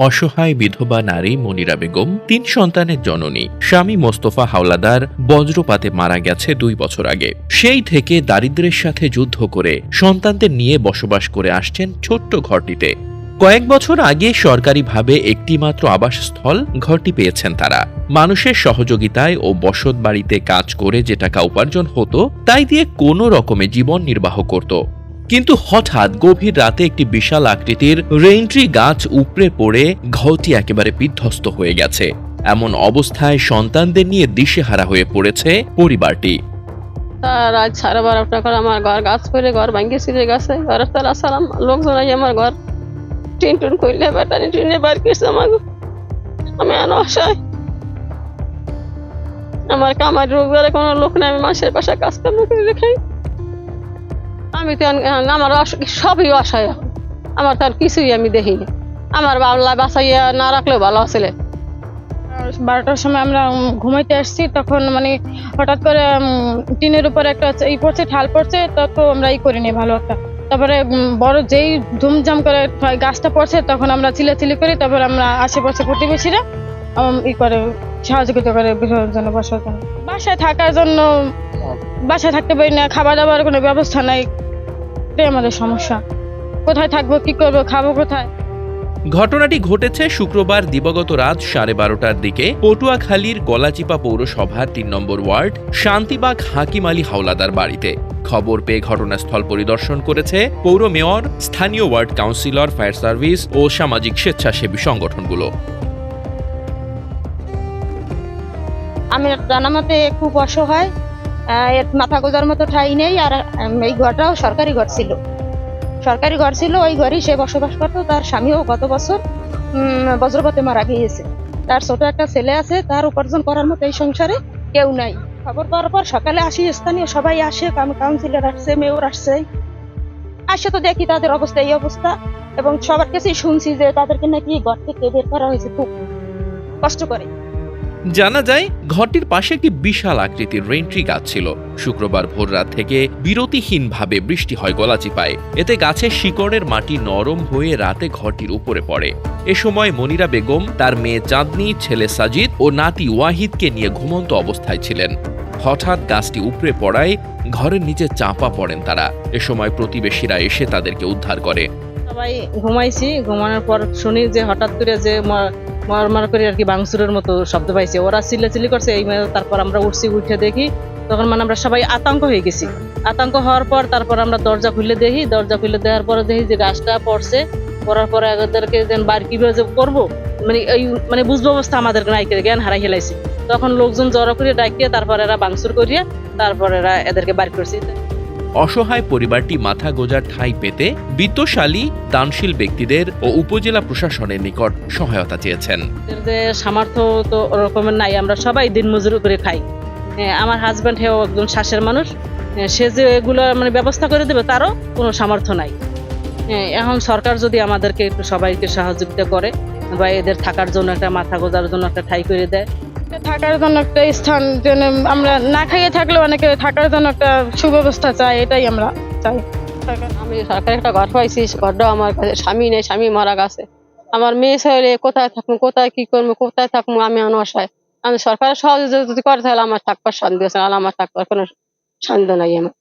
অসহায় বিধবা নারী মনিরা বেগম, তিন সন্তানের জননী, স্বামী মোস্তফা হাওলাদার বজ্রপাতে মারা গেছে দুই বছর আগে। সেই থেকে দারিদ্র্যের সাথে যুদ্ধ করে সন্তানদের নিয়ে বসবাস করে আসছেন ছোট্ট ঘরটিতে। কয়েক বছর আগে সরকারিভাবে একটিমাত্র আবাসস্থল ঘরটি পেয়েছেন তারা। মানুষের সহযোগিতায় ও বসত বাড়িতে কাজ করে যে টাকা উপার্জন হতো, তাই দিয়ে কোনো রকমে জীবন নির্বাহ করত। কিন্তু হঠাৎ গভীর রাতে একটি বিশাল আকৃতির রেইনট্রি গাছ উপড়ে পড়ে ঘরটি একেবারে বিধ্বস্ত হয়ে গেছে। এমন অবস্থায় সন্তানদের নিয়ে দিশেহারা হয়ে পড়েছে পরিবারটি। তার আজ সাড়ে বারোটা করে আমার ঘর গাছ করে ঘর ভাঙ্গে ছিঁড়ে গেছে। ঘরের তালা সালাম, লোকজন আমার ঘর টিন টুন করলে ব্যাটারি টিনে বার করছে আমাকে। আমি আনো অসহায়। আমার কামার রোজগারে কোনো লোক নেই, আমি মাসের পাশে কাজ কর্ম করে খাই আমি তো আমার সবই অসহায়। আমার তার কিছুই আমি দেখিনি। আমার বাংলা বাসাইয়া না রাখলেও ভালো আসলে বারোটার সময় আমরা ঘুমাইতে আসছি, তখন মানে হঠাৎ করে টিনের উপর একটা ই পড়ছে, ঠাল পড়ছে, তো তো আমরা ই করিনি ভালো একটা। তারপরে বড় যেই ধুমঝাম করে গাছটা পড়ছে, তখন আমরা চিলাচিলি করি, তারপর আমরা আশেপাশে প্রতিবেশীরা ই করে, সহযোগিতা করে বিসর্জন জন্য বসার জন্য। বাসায় থাকার জন্য, বাসায় থাকতে পারি না, খাবার দাবার কোনো ব্যবস্থা নাই। এটাই আমাদের সমস্যা। কোথায় থাকব কি করব খাব কোথায়? ঘটনাটি ঘটেছে শুক্রবার দিবাগত রাত সাড়ে বারোটার দিকে পটুয়াখালীর গলাচিপা পৌরসভার তিন নম্বর ওয়ার্ড শান্তিবাগ হাকিম আলী হাওলাদার বাড়িতে। খবর পেয়ে ঘটনাস্থল পরিদর্শন করেছে পৌর মেয়র স্থানীয় ওয়ার্ড কাউন্সিলর ফায়ার সার্ভিস ও সামাজিক স্বেচ্ছাসেবী সংগঠনগুলো। আমি জানা মতে খুব অসহায়। এর মাথা গোজার মতো ঠাই নেই আর এই ঘরটাও সরকারি ঘর ছিল। সরকারি ঘর ছিল, ওই ঘরেই সে বসবাস করতো, তার স্বামীও গত বছর বজ্রপাতে মারা গিয়েছে। তার ছোট একটা ছেলে আছে, তার উপার্জন করার মতো এই সংসারে কেউ নাই। খবর পাওয়ার পর সকালে আসি, স্থানীয় সবাই আসে কাউন্সিলর আসছে মেয়র আসছে। আসে তো দেখি তাদের অবস্থা, এই অবস্থা, এবং সবার কাছেই শুনছি যে তাদেরকে নাকি ঘর থেকে বের করা হয়েছে খুব কষ্ট করে। জানা যায়, ঘরটির পাশে একটি বিশাল আকৃতির রেন্ট্রি গাছ ছিল। শুক্রবার ভোর রাত থেকে বিরতিহীনভাবে বৃষ্টি হয় গলাচিপায় এতে গাছের শিকড়ের মাটি নরম হয়ে রাতে ঘরটির উপরে পড়ে। এ সময় মনিরা বেগম, তার মেয়ে চাঁদনি, ছেলে সাজিদ ও নাতি ওয়াহিদকে নিয়ে ঘুমন্ত অবস্থায় ছিলেন। হঠাৎ গাছটি উপড়ে পড়ায় ঘরের নিচে চাপা পড়েন তারা। এ সময় প্রতিবেশীরা এসে তাদেরকে উদ্ধার করে। সবাই ঘুমাইছি, ঘুমানোর পর শুনি যে হঠাৎ করে যে মরমর করে আর কি বাংসুরের মতো শব্দ পাইছে। ওরা চিল্লাচিল্লি করছে, এই তারপর আমরা উঠছি, উঠে দেখি তখন মানে আমরা সবাই আতঙ্ক হয়ে গেছি। আতঙ্ক হওয়ার পর তারপর আমরা দরজা খুলে দেখি, দরজা খুলে দেওয়ার পরে দেখি যে গাছটা পড়ছে। পড়ার পরে এদেরকে যেন বার কীভাবে যে করব? মানে এই মানে বুঝব অবস্থা আমাদের নাই করে জ্ঞান হারাই হেলাইছি তখন লোকজন জড়ো করে ডাকিয়ে তারপর এরা বাংসুর করিয়া, তারপর এরা এদেরকে বার করছি। অসহায় পরিবারটি মাথা গোজার ঠাঁই পেতে বিত্তশালী, দানশীল ব্যক্তিদের ও উপজেলা প্রশাসনের নিকট সহায়তা চেয়েছেন। সামর্থ্য তো ওরকমের নাই, আমরা সবাই দিন মজুরি করে খাই। আমার হাজব্যান্ড হেও একজন শ্বাসের মানুষ। সে যে এগুলো মানে ব্যবস্থা করে দেবে, তারও কোনো সামর্থ্য নাই। এখন সরকার যদি আমাদেরকে একটু সবাইকে সহযোগিতা করে, বা এদের থাকার জন্য একটা মাথা গোজার জন্য একটা ঠাই করে দেয় থাকার জন্য একটা স্থান যেন আমরা না খাইয়ে থাকলেও অনেকে থাকার জন্য একটা সুব্যবস্থা চাই এটাই আমরা চাই। আমি সরকারের একটা ঘর পাইছি ঘরটাও আমার কাছে, স্বামী নেই, স্বামী মারা গেছে। আমার মেয়ে ছেলে, কোথায় থাকব, কোথায় কি করব, কোথায় থাকব, আমি অনসায় আমি সরকারের সহযোগিতা যদি করে, তাহলে আমার থাকবার শান্তি আছে আমার থাকবার কোনো শান্তি নাই আমার।